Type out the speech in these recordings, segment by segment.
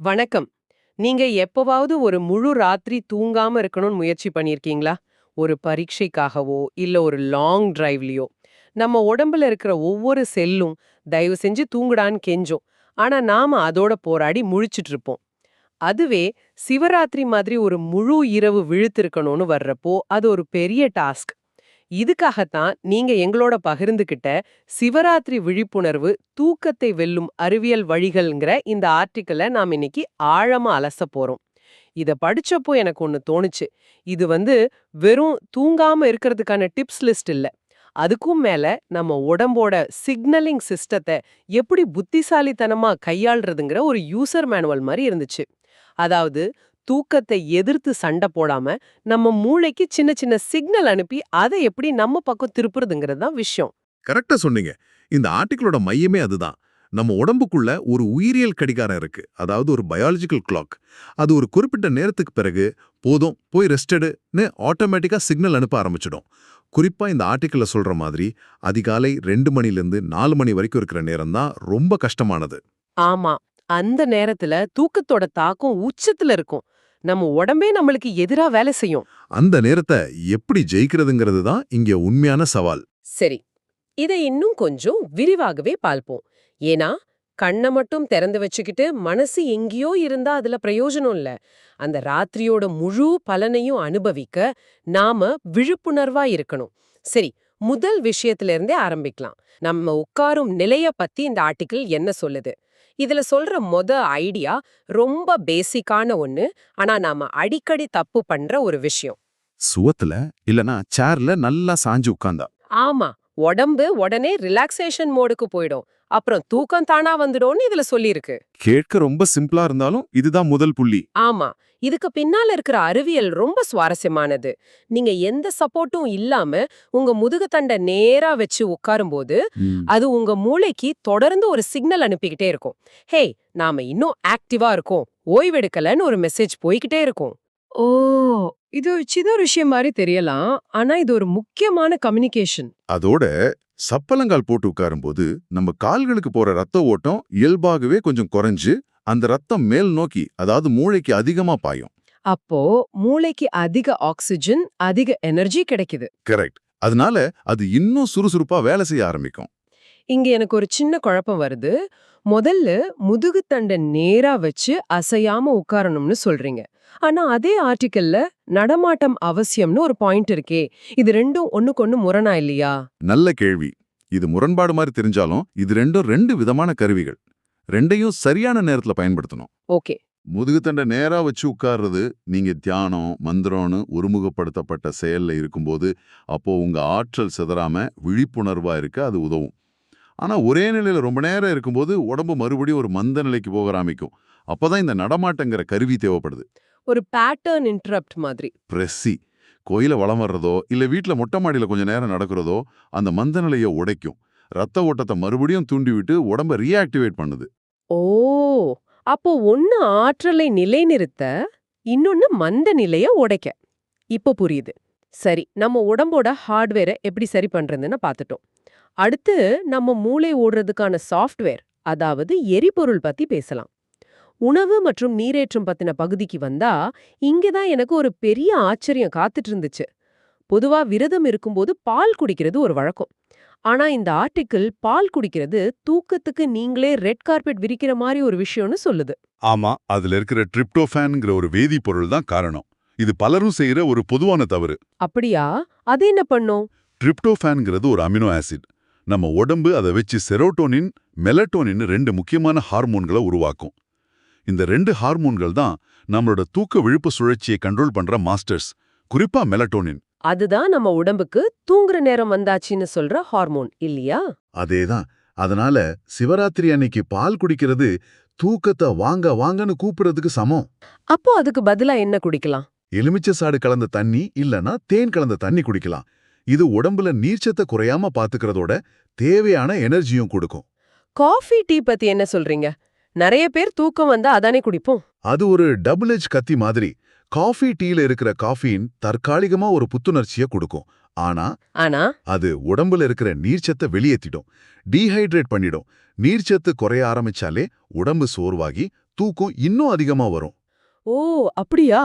வணக்கம். நீங்க எப்பவாவது ஒரு முழு ராத்திரி தூங்காம இருக்கணும்னு முயற்சி பண்ணியிருக்கீங்களா ஒரு பரீட்சைக்காகவோ இல்ல ஒரு லாங் டிரைவ்லயோ. நம்ம உடம்புல இருக்கிற ஒவ்வொரு செல்லும் தயவு செஞ்சு தூங்குடான்னு கெஞ்சோம். ஆனா நாம அதோட போராடி முழிச்சிட்டு இருப்போம். அதுவே சிவராத்திரி மாதிரி ஒரு முழு இரவு விழுத்திருக்கணும்னு வர்றப்போ அது ஒரு பெரிய டாஸ்க். இதுக்காகத்தான் நீங்க எங்களோட பகிர்ந்துகிட்ட சிவராத்திரி விழிப்புணர்வு தூக்கத்தை வெல்லும் அறிவியல் வழிகள்ங்கிற இந்த ஆர்டிக்கலை நாம் இன்னைக்கு ஆழமா அலச போறோம். இத படிச்சப்போ எனக்கு ஒன்னு தோணுச்சு. இது வந்து வெறும் தூங்காம இருக்கிறதுக்கான டிப்ஸ் லிஸ்ட் இல்ல. அதுக்கும் மேல நம்ம உடம்போட சிக்னலிங் சிஸ்டத்தை எப்படி புத்திசாலித்தனமா கையாள்றதுங்கிற ஒரு யூசர் மேனுவல் மாதிரி இருந்துச்சு. அதாவது தூக்கத்தை எதிர்த்து சண்டை போடாம நம்ம மூளைக்கு சின்ன சின்ன சிக்னல் அனுப்பி அதை எப்படி நம்ம பக்கம் திருப்புறதுங்கிறது தான் விஷயம். கரெக்டா சொன்னீங்க. இந்த ஆர்டிக்கிளோட மையமே அதுதான். நம்ம உடம்புக்குள்ள ஒரு உயிரியல் கடிகாரம் இருக்கு. அதாவது ஒரு பயாலஜிக்கல் கிளாக் அது ஒரு குறிப்பிட்ட நேரத்துக்கு பிறகு போதும் போய் ரெஸ்டடுன்னு ஆட்டோமேட்டிக்கா சிக்னல் அனுப்ப ஆரம்பிச்சிடும். குறிப்பா இந்த ஆர்டிக்கிள்ல சொல்ற மாதிரி அதிகாலை ரெண்டு மணிலேருந்து நாலு மணி வரைக்கும் இருக்கிற நேரம் தான் ரொம்ப கஷ்டமானது. ஆமா. அந்த நேரத்துல தூக்கத்தோட தாக்கம் உச்சத்துல இருக்கும். நம்ம உடம்பே நம்மளுக்கு எதிரா வேலை செய்யும். அந்த நேரத்தை எப்படி ஜெயிக்கிறதுங்கிறது தான் இங்க உண்மையான சவால். சரி இதை இன்னும் கொஞ்சம் விரிவாகவே பார்ப்போம். ஏன்னா கண்ணை மட்டும் திறந்து வச்சுக்கிட்டு மனசு எங்கேயோ இருந்தா அதுல பிரயோஜனம் இல்ல. அந்த ராத்திரியோட முழு பலனையும் அனுபவிக்க நாம விழிப்புணர்வா இருக்கணும். சரி முதல் விஷயத்துல இருந்தே ஆரம்பிக்கலாம். நம்ம உட்காரும் நிலைய பத்தி இந்த ஆர்டிக்கிள் என்ன சொல்லுது? இதுல சொல்ற மொத ஐடியா ரொம்ப பேசிக்கான ஒண்ணு. ஆனா நாம அடிக்கடி தப்பு பண்ற ஒரு விஷயம். சுவத்துல இல்லனா சேர்ல நல்லா சாஞ்சு உட்கார்ந்தா ஆமா. உடம்பு உடனே ரிலாக்ஸேஷன் மோடுக்கு போயிடும். அப்புறம் தூக்கம் தானா வந்துடும்னு இதுல சொல்லியிருக்கு. கேட்க ரொம்ப சிம்பிளா இருந்தாலும் இதுதான் முதல் புள்ளி. ஆமா இதுக்கு பின்னால இருக்கிற அறிவியல் ரொம்ப சுவாரஸ்யமானது. நீங்க எந்த சப்போர்ட்டும் இல்லாம உங்க முதுகுத்தண்டை நேரா வச்சு உட்காரும்போது அது உங்க மூளைக்கு தொடர்ந்து ஒரு சிக்னல் அனுப்பிக்கிட்டே இருக்கும். ஹே நாம இன்னும் ஆக்டிவா இருக்கோம். ஓய்வெடுக்கலன்னு ஒரு மெசேஜ் போய்கிட்டே இருக்கும். ஓ இது சின்ன விஷயம் மாதிரி தெரியலாம். ஆனா இது ஒரு முக்கியமான கம்யூனிகேஷன் அதோட சப்பலங்கால் போட்டு உட்காரும்போது நம்ம கால்களுக்கு போற ரத்த ஓட்டம் இயல்பாகவே கொஞ்சம் குறைஞ்சு அந்த ரத்தம் மேல் நோக்கி அதாவது மூளைக்கு அதிகமா பாயும். அப்போ மூளைக்கு அதிக ஆக்சிஜன் அதிக எனர்ஜி கிடைக்குது. கரெக்ட் அதனால அது இன்னும் சுறுசுறுப்பா வேலை செய்ய ஆரம்பிக்கும். இங்க எனக்கு ஒரு சின்ன குழப்பம் வருது. முதல்ல முதுகுத்தண்டை நேரா வச்சு அசையாம உட்காரணும்னு சொல்றீங்க. ஆனா அதே ஆர்டிக்கல்ல நடமாட்டம் அவசியம்னு ஒரு பாயிண்ட் இருக்கே. இது ரெண்டும் ஒண்ணுக்கொண்ணு முரணா இல்லையா? நல்ல கேள்வி. இது முரண்பாடு மாதிரி தெரிஞ்சாலும் இது ரெண்டும் ரெண்டு விதமான கருவிகள். ரெண்டையும் சரியான நேரத்துல பயன்படுத்தணும். ஓகே. முதுகுத்தண்டை நேரா வச்சு உட்கார்றது நீங்க தியானம் மந்திரம்னு ஒருமுகப்படுத்தப்பட்ட செயல்ல இருக்கும்போது அப்போ உங்க ஆற்றல் சிதறாம விழிப்புணர்வா இருக்க அது உதவும். ஆனா ஒரே நிலையில ரொம்ப நேரம் இருக்கும்போது உடம்பு மறுபடியும் ஒரு மந்த நிலைக்கு போக ஆரம்பிக்கும். அப்பதான் இந்த நடமாட்டங்கிற கருவி தேவைப்படுது. ஒரு பேட்டர்ன் இன்டரப்ட் மாதிரி. பிரஸ்ஸி கோயில வளம் வர்றதோ இல்ல வீட்ல மொட்டை மாடியில கொஞ்ச நேரம் நடக்கிறதோ அந்த மந்த நிலையை உடைக்கும். ரத்த ஓட்டத்தை மறுபடியும் தூண்டிவிட்டு உடம்ப ரீஆக்டிவேட் பண்ணுது. ஓ! அப்போ ஒண்ணு ஆற்றலை நிலைநிறுத்த இன்னொன்னு மந்த நிலைய உடைக்க. இப்போ புரியுது. சரி நம்ம உடம்போட ஹார்ட்வேரை எப்படி சரி பண்றதுன்னு பார்த்துட்டோம். அடுத்து நம்ம மூளை ஓடுறதுக்கான சாஃப்ட்வேர் அதாவது எரிபொருள் பத்தி பேசலாம். உணவு மற்றும் நீரேற்றம் பத்தின பகுதிக்கு வந்தா இங்கதான் எனக்கு ஒரு பெரிய ஆச்சரியம் காத்துட்டு இருந்துச்சு பொதுவா விரதம் இருக்கும்போது பால் குடிக்கிறது ஒரு வழக்கம். ஆனா இந்த ஆர்டிக்கிள் பால் குடிக்கிறது தூக்கத்துக்கு நீங்களே ரெட் கார்பெட் விரிக்கிற மாதிரி ஒரு விஷயம்னு சொல்லுது. ஆமா அதுல இருக்கிற ட்ரிப்டோஃபேன்ங்கிற ஒரு வேதிப்பொருள் தான் காரணம். இது பலரும் செய்யற ஒரு பொதுவான தவறு. அப்படியா? அது என்ன பண்ணும்? ட்ரிப்டோஃபான்ங்கிறது ஒரு அமினோ ஆசிட். நம்ம உடம்பு அதை வச்சு செரோட்டோனின் மெலட்டோனின் ரெண்டு முக்கியமான ஹார்மோன்களை உருவாக்கும். இந்த ரெண்டு ஹார்மோன்கள் தான் நம்மளோட தூக்க விழுப்பு சுழற்சியை கண்ட்ரோல் பண்ற மாஸ்டர்ஸ் குறிப்பா மெலட்டோனின். அதுதான் நம்ம உடம்புக்கு தூங்குற நேரம் வந்தாச்சுன்னு சொல்ற ஹார்மோன் இல்லையா? அதேதான். அதனால சிவராத்திரி அன்னைக்கு பால் குடிக்கிறது தூக்கத்தை வாங்க வாங்கன்னு கூப்பிடுறதுக்கு சமம். அப்போ அதுக்கு பதிலா என்ன குடிக்கலாம்? எலுமிச்சை சாடு கலந்த தண்ணி இல்லனா தேன் கலந்த தண்ணி குடிக்கலாம். இது உடம்புல நீர்ச்சத்தை குறையாம பாத்துக்கிறதோட தேவையான எனர்ஜியும் கொடுக்கும். காஃபி டீ பத்தி என்ன சொல்றீங்க? நிறைய பேர் தூக்கம் வந்தா அதானே குடிப்போம். அது ஒரு டபுள் எஜ் கத்தி மாதிரி. காஃபி டீல இருக்கிற காஃபீன் தற்காலிகமா ஒரு புத்துணர்ச்சியை கொடுக்கும். ஆனா ஆனா? அது உடம்புல இருக்கிற நீர்ச்சத்தை வெளியேத்திடும். டீஹைட்ரேட் பண்ணிடும். நீர்ச்சத்து குறைய ஆரம்பிச்சாலே உடம்பு சோர்வாகி தூக்கம் இன்னும் அதிகமா வரும். ஓ அப்படியா?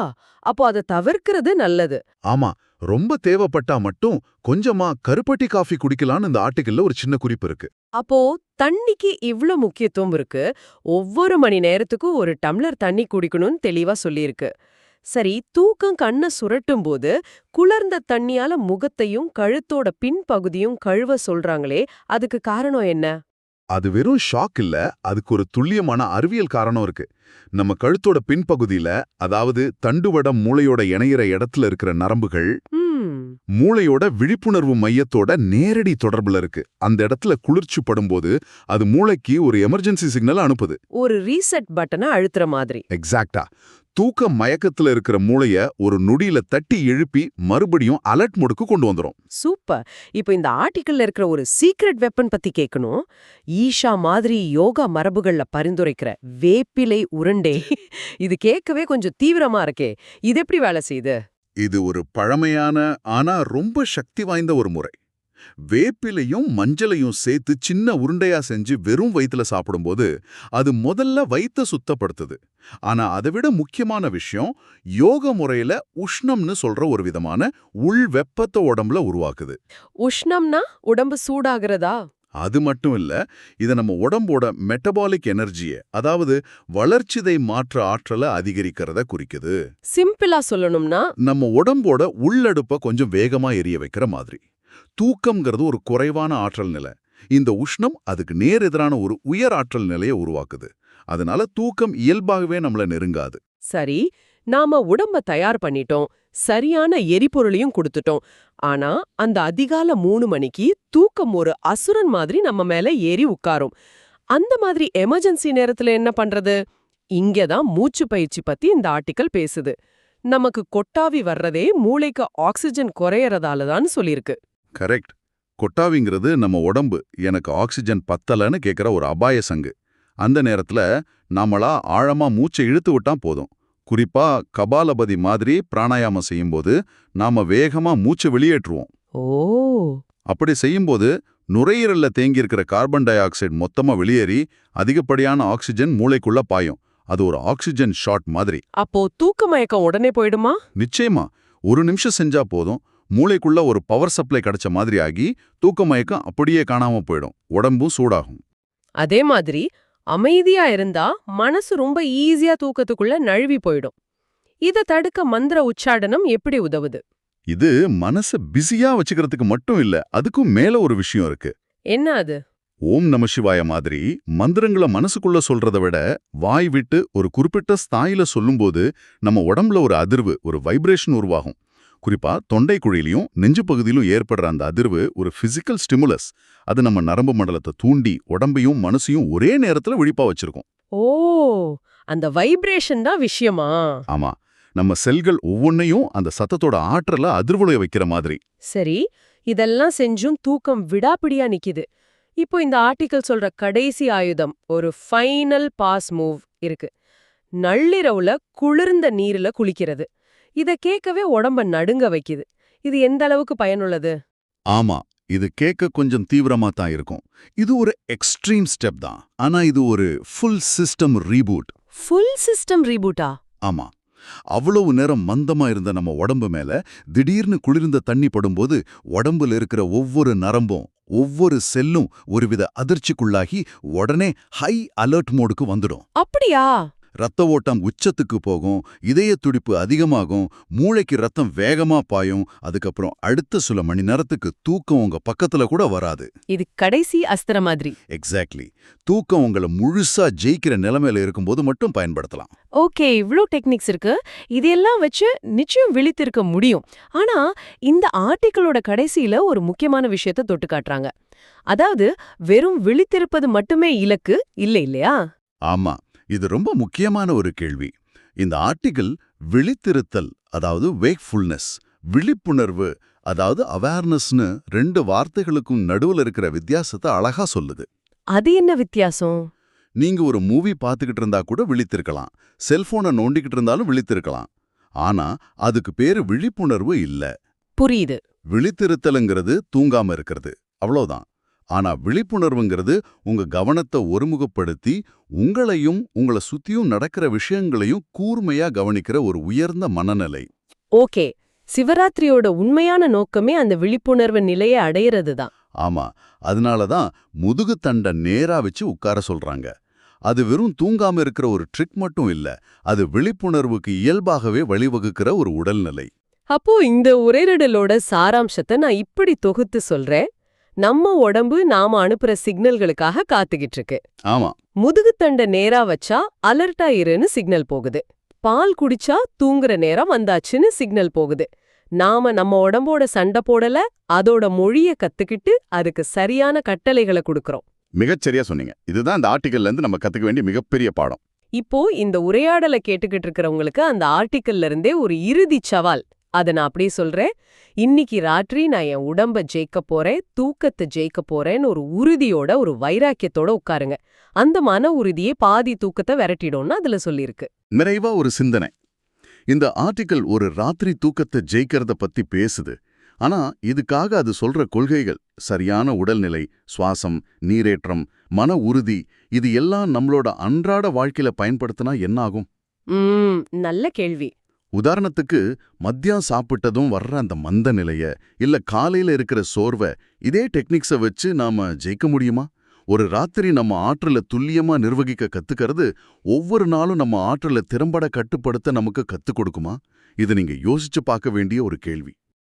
அப்போ அதை தவிர்க்கிறது நல்லது. ஆமா ரொம்ப தேவைப்பட்டா மட்டும் கொஞ்சமா கருப்பட்டி காஃபி குடிக்கலாம்னு இந்த ஆர்டிக்கல்ல ஒரு சின்ன குறிப்பு இருக்கு. அப்போ தண்ணிக்கு இவ்ளோ முக்கியத்துவம் இருக்கு. ஒவ்வொரு மணி நேரத்துக்கும் ஒரு டம்ளர் தண்ணி குடிக்கணும்னு தெளிவா சொல்லியிருக்கு. சரி தூக்கம் கண்ணை சுரட்டும் போது குளிர்ந்த தண்ணியால முகத்தையும் கழுத்தோட பின்பகுதியும் கழுவ சொல்றாங்களே அதுக்கு காரணம் என்ன? அது வெறும் ஷாக் இல்ல அதுக்கு ஒரு துல்லியமான அறிவியல் காரணம் இருக்கு. நம்ம கழுத்தோட பின்பகுதியில அதாவது தண்டுவடம் மூளையோட இணையிற இடத்துல இருக்கிற நரம்புகள் மூளையோட விழிப்புணர்வு மையத்தோட நேரடி தொடர்புல இருக்கு. அந்த இடத்துல குளிர்ச்சி படும்போது அது மூளைக்கு ஒரு எமர்ஜென்சி சிக்னல் அனுப்புது. ஒரு ரீசெட் பட்டனை அழுத்துற மாதிரி. எக்ஸாக்ட்டா தூக்க மயக்கத்துல இருக்கிற மூளைய ஒரு நொடியில தட்டி எழுப்பி மறுபடியும் அலர்ட் மோடுக்கு கொண்டு வந்துரும். சூப்பர் இப்போ இந்த ஆர்டிக்கல்ல இருக்கிற ஒரு சீக்ரெட் வெப்பன் பத்தி கேட்கணும் ஈஷா மாதிரி யோகா மரபுகள்ல பரிந்துரைக்கிற வேப்பிலை உருண்டை. இது கேட்கவே கொஞ்சம் தீவிரமா இருக்கே. இது எப்படி வேலை செய்யுது இது ஒரு பழமையான ஆனா ரொம்ப சக்தி வாய்ந்த ஒரு முறை. வேப்பிலையும் மஞ்சளையும் சேர்த்து சின்ன உருண்டையா செஞ்சு வெறும் வயித்துல சாப்பிடும்போது அது முதல்ல வயிற்ற சுத்தப்படுத்துது. ஆனா அதை விட முக்கியமான விஷயம் யோக முறையில உஷ்ணம்னு சொல்ற ஒரு விதமான உள் வெப்பத்தை உடம்புல உருவாக்குது. உஷ்ணம்னா உடம்பு சூடாகிறதா? அது மட்டும் இல்ல இது நம்ம உடம்போட மெட்டபாலிக் எனர்ஜியை அதாவது வளர்ச்சிதை மாற்ற ஆற்றலை அதிகரிக்கிறத குறிக்குது. சிம்பிளா சொல்லணும்னா நம்ம உடம்போட உள்ளடுப்ப கொஞ்சம் வேகமா எரிய வைக்கிற மாதிரி. தூக்கம்ங்கிறது ஒரு குறைவான ஆற்றல் நிலை. இந்த உஷ்ணம் அதுக்கு நேர் எதிரான ஒரு உயர் ஆற்றல் நிலையை உருவாக்குது. அதனால தூக்கம் இயல்பாகவே நம்மள நெருங்காது. சரி நாம உடம்ப தயார் பண்ணிட்டோம் சரியான எரிபொருளையும் கொடுத்துட்டோம். ஆனா அந்த அதிகால மூணு மணிக்கு தூக்கம் ஒரு அசுரன் மாதிரி நம்ம மேல ஏறி உட்காரும். அந்த மாதிரி எமர்ஜென்சி நேரத்துல என்ன பண்றது? இங்கதான் மூச்சு பயிற்சி பத்தி இந்த ஆர்டிக்கல் பேசுது. நமக்கு கொட்டாவி வர்றதே மூளைக்கு ஆக்சிஜன் குறையறதால தான் சொல்லியிருக்கு. கரெக்ட் கொட்டாவிங்கிறது நம்ம உடம்பு எனக்கு ஆக்சிஜன் பத்தலன்னு கேட்குற ஒரு அபாய சங்கு. அந்த நேரத்துல நாமளா ஆழமா மூச்சை இழுத்து விட்டா போதும். குறிப்பா கபாலபதி மாதிரி பிராணாயாமம் செய்யும்போது நாம வேகமா மூச்சை வெளியேற்றுவோம். ஓ. அப்படி செய்யும்போது நுரையீரல்ல தேங்கியிருக்கிற கார்பன் டை ஆக்சைடு மொத்தமா வெளியேறி அதிகப்படியான ஆக்சிஜன் மூளைக்குள்ள பாயும். அது ஒரு ஆக்சிஜன் ஷாட் மாதிரி. அப்போ தூக்க மயக்கம் உடனே போயிடுமா? நிச்சயமா. ஒரு நிமிஷம் செஞ்சா போதும். மூளைக்குள்ள ஒரு பவர் சப்ளை கிடைச்ச மாதிரி ஆகி தூக்க மயக்கம் அப்படியே காணாம போயிடும். உடம்பும் சூடாகும். அதே மாதிரி அமைதியா இருந்தா மனசு ரொம்ப ஈஸியா தூக்கத்துக்குள்ள நழுவி போயிடும். இத தடுக்க மந்திர உச்சாடனம் எப்படி உதவுது? இது மனச பிஸியா வச்சுக்கிறதுக்கு மட்டும் இல்ல அதுக்கும் மேல ஒரு விஷயம் இருக்கு. என்ன அது? ஓம் நம சிவாய மாதிரி மந்திரங்களை மனசுக்குள்ள சொல்றதை விட வாய் விட்டு ஒரு குறிப்பிட்ட ஸ்தாயில சொல்லும்போது நம்ம உடம்புல ஒரு அதிர்வு ஒரு வைப்ரேஷன் உருவாகும். குறிப்பா தொண்டை குழியிலையும் நெஞ்சு பகுதியிலும் ஏற்படுற அந்த அதிர்வு ஒரு பிசிக்கல் ஸ்டிமுலஸ் அது நம்ம நரம்பு மண்டலத்தை தூண்டி உடம்பையும் மனசையும் ஒரே நேரத்துல விழிப்பா வச்சிருக்கும். ஓ! அந்த வைப்ரேஷன் தான் விஷயமா? ஆமா. நம்ம செல்கள் ஒவ்வொன்னையும் அந்த சத்தத்தோட ஆற்றல அதிர்வுலைய வைக்கிற மாதிரி. சரி இதெல்லாம் செஞ்சும் தூக்கம் விடாப்பிடியா நிக்குது. இப்போ இந்த ஆர்டிக்கல் சொல்ற கடைசி ஆயுதம் ஒரு ஃபைனல் பாஸ் மூவ் இருக்கு. நள்ளிரவுல குளிர்ந்த நீர்ல குளிக்கிறது. இத கேட்கவே உடம்ப நடுங்க வைக்குது. இது எந்த அளவுக்கு பயனுள்ளது? ஆமா இது கேட்க கொஞ்சம் தீவிரமா தான் இருக்கும். இது ஒரு எக்ஸ்ட்ரீம் ஸ்டெப் தான். ஆனா இது ஒரு full system reboot. Full system ரீபூட்டா? ஆமா. அவ்வளவு நேரம் மந்தமா இருந்த நம்ம உடம்பு மேல திடீர்னு குளிர்ந்த தண்ணி படும்போது உடம்புல இருக்கிற ஒவ்வொரு நரம்பும் ஒவ்வொரு செல்லும் ஒருவித அதிர்ச்சிக்குள்ளாகி உடனே ஹை அலர்ட் மோடுக்கு வந்துடும். அப்படியா? ரத்த ஓட்டம் உச்சத்துக்கு போகும் இதய துடிப்பு அதிகமாகும் மூளைக்கு ரத்தம் வேகமா பாயும் அதுக்கப்புறம் அடுத்த சில மணி நேரத்துக்கு தூக்கம் உங்க பக்கத்துல கூட வராது. இது கடைசி அஸ்திர மாதிரி. எக்ஸாக்ட்லி தூக்கம் உங்களை முழுசா ஜெயிக்கிற நிலைமையில இருக்கும்போது மட்டும் பயன்படுத்தலாம். ஓகே இவ்ளோ டெக்னிக்ஸ் இருக்கு. இதெல்லாம் வச்சு நிச்சயம் விழித்திருக்க முடியும். ஆனா இந்த ஆர்டிக்கிளோட கடைசியில ஒரு முக்கியமான விஷயத்த தொட்டு காட்டுறாங்க. அதாவது வெறும் விழித்திருப்பது மட்டுமே இலக்கு இல்ல இல்லையா? ஆமா. இது ரொம்ப முக்கியமான ஒரு கேள்வி. இந்த ஆர்டிகிள் விழித்திருத்தல் அதாவது வேக்ஃபுல்னஸ் விழிப்புணர்வு அதாவது அவேர்னஸ்னு ரெண்டு வார்த்தைகளுக்கும் நடுவுல இருக்கிற வித்தியாசத்தை அழகா சொல்லுது. அது என்ன வித்தியாசம்? நீங்க ஒரு மூவி பார்த்துக்கிட்டு இருந்தா கூட விழித்திருக்கலாம். செல்போனை நோண்டிக்கிட்டு இருந்தாலும் விழித்திருக்கலாம். ஆனா அதுக்கு பேரு விழிப்புணர்வு இல்ல. புரியுது. விழித்திருத்தலுங்கிறது தூங்காம இருக்கிறது. அவ்வளவுதான். ஆனா விழிப்புணர்வுங்கிறது உங்க கவனத்தை ஒருமுகப்படுத்தி உங்களையும் உங்களை சுத்தியும் நடக்கிற விஷயங்களையும் கூர்மையா கவனிக்கிற ஒரு உயர்ந்த மனநிலை. ஓகே. சிவராத்திரியோட உண்மையான நோக்கமே அந்த விழிப்புணர்வு நிலையை அடையிறது தான் ஆமா. அதனால தான் முதுகு தண்டை நேரா வச்சு உட்கார சொல்றாங்க. அது வெறும் தூங்காம இருக்கிற ஒரு ட்ரிக் மட்டும் இல்ல. அது விழிப்புணர்வுக்கு இயல்பாகவே வழிவகுக்கிற ஒரு உடல்நிலை. அப்போ இந்த உரையாடலோட சாராம்சத்தை நான் இப்படி தொகுத்து சொல்றேன். நம்ம உடம்பு நாம அனுப்புற சிக்னல்களுக்காக காத்துக்கிட்டு இருக்கு ஆமா முதுகுத்தண்டை நேரா வச்சா அலர்ட்டா இருன்னு சிக்னல் போகுது. பால் குடிச்சா தூங்குற நேரம் வந்தாச்சுன்னு சிக்னல் போகுது. நாம நம்ம உடம்போட சண்டை போடல அதோட மொழிய கத்துக்கிட்டு அதுக்கு சரியான கட்டளைகளை கொடுக்கறோம். மிகச்சரியா சொன்னீங்க. இதுதான் இந்த ஆர்டிகல்ல இருந்து நம்ம கத்துக்க வேண்டிய மிகப்பெரிய பாடம். இப்போ இந்த உரையாடலை கேட்டுக்கிட்டு இருக்கிறவங்களுக்கு அந்த ஆர்டிக்கல்ல இருந்தே ஒரு இறுதி சவால். அத நான் அப்படியே சொல்றேன். இன்னைக்கு ராத்திரி நான் என் உடம்ப ஜெயிக்க போறேன் தூக்கத்தை ஜெயிக்க போறேன்னு ஒரு உறுதியோட ஒரு வைராக்கியத்தோட உட்காருங்க. அந்த மன உறுதியே பாதி தூக்கத்தை விரட்டிடும்னு அதுல சொல்லியிருக்கு. நிறைவா ஒரு சிந்தனை. இந்த ஆர்டிக்கல் ஒரு ராத்திரி தூக்கத்தை ஜெயிக்கிறத பத்தி பேசுது. ஆனா இதுக்காக அது சொல்ற கொள்கைகள் சரியான உடல்நிலை சுவாசம் நீரேற்றம் மன உறுதி இது எல்லாம் நம்மளோட அன்றாட வாழ்க்கையில பயன்படுத்தினா என்ன ஆகும் ம் நல்ல கேள்வி. உதாரணத்துக்கு மத்தியம் சாப்பிட்டதும் வர்ற அந்த மந்த நிலைய இல்ல காலையில இருக்கிற சோர்வை இதே டெக்னிக்ஸை வச்சு நாம ஜெயிக்க முடியுமா? ஒரு ராத்திரி நம்ம ஆற்றலை துல்லியமா நிர்வகிக்க கத்துக்கிறது ஒவ்வொரு நாளும் நம்ம ஆற்றலை திறம்பட கட்டுப்படுத்த நமக்கு கத்துக் கொடுக்குமா? இது நீங்க யோசிச்சு பார்க்க வேண்டிய ஒரு கேள்வி.